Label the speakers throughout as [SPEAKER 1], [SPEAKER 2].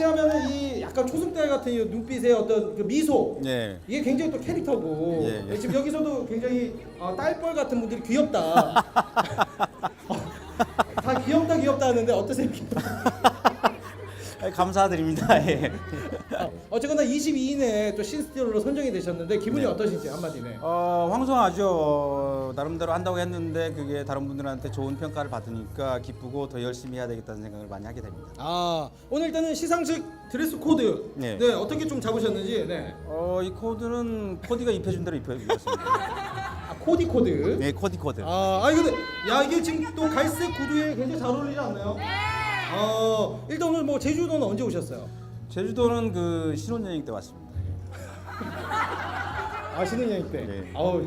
[SPEAKER 1] 섹시하면은 이 약간 초승달 같은 이 눈빛의 어떤 그 미소
[SPEAKER 2] 예.
[SPEAKER 1] 이게 굉장히 또 캐릭터고
[SPEAKER 2] 예, 예.
[SPEAKER 1] 예 지금 여기서도 굉장히 어, 딸벌 같은 분들이 귀엽다 어, 다 귀엽다 귀엽다 하는데 어떠세요?
[SPEAKER 2] 감사드립니다. 예.
[SPEAKER 1] 어, 어쨌거나 22인에 또 신스티어로 선정이 되셨는데 기분이
[SPEAKER 2] 네.
[SPEAKER 1] 어떠신지 한마디 네.
[SPEAKER 2] 어, 황송하죠. 어, 나름대로 한다고 했는데 그게 다른 분들한테 좋은 평가를 받으니까 기쁘고 더 열심히 해야 되겠다는 생각을 많이 하게 됩니다.
[SPEAKER 1] 아 오늘 일단은 시상식 드레스 코드 네,
[SPEAKER 2] 네.
[SPEAKER 1] 어떻게 좀 잡으셨는지 네.
[SPEAKER 2] 어, 이 코드는 코디가 입혀준 대로 입혀주셨습니다.
[SPEAKER 1] 아, 코디 코드
[SPEAKER 2] 네, 코디 코드.
[SPEAKER 1] 아, 아니 근데 야 이게 지금 또 갈색 구두에 굉장히 잘 어울리지 않나요? 네. 어 일단 오늘 뭐 제주도는 언제 오셨어요?
[SPEAKER 2] 제주도는 그 신혼여행 때 왔습니다.
[SPEAKER 1] 아 신혼여행 때.
[SPEAKER 2] 네.
[SPEAKER 1] 아우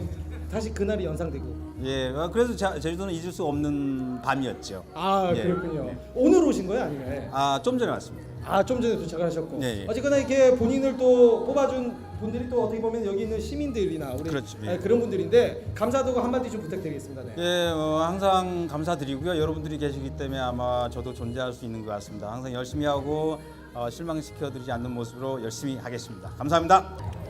[SPEAKER 1] 다시 그날이 연상되고.
[SPEAKER 2] 예, 어, 그래서 자- 제주도는 잊을 수 없는 밤이었죠.
[SPEAKER 1] 아
[SPEAKER 2] 예,
[SPEAKER 1] 그렇군요.
[SPEAKER 2] 네.
[SPEAKER 1] 오늘 오신 거예요 아니면?
[SPEAKER 2] 아, 좀 전에 왔습니다.
[SPEAKER 1] 아 좀 전에 도착을 하셨고.
[SPEAKER 2] 네, 예.
[SPEAKER 1] 어쨌거나 이렇게 본인을 또 뽑아준 분들이 또 어떻게 보면 여기 있는 시민들이나 우리
[SPEAKER 2] 그렇죠, 예.
[SPEAKER 1] 아, 그런 분들인데 감사도 한마디 좀 부탁드리겠습니다. 네.
[SPEAKER 2] 예, 어, 항상 감사드리고요. 여러분들이 계시기 때문에 아마 저도 존재할 수 있는 것 같습니다. 항상 열심히 하고 어, 실망시켜드리지 않는 모습으로 열심히 하겠습니다. 감사합니다.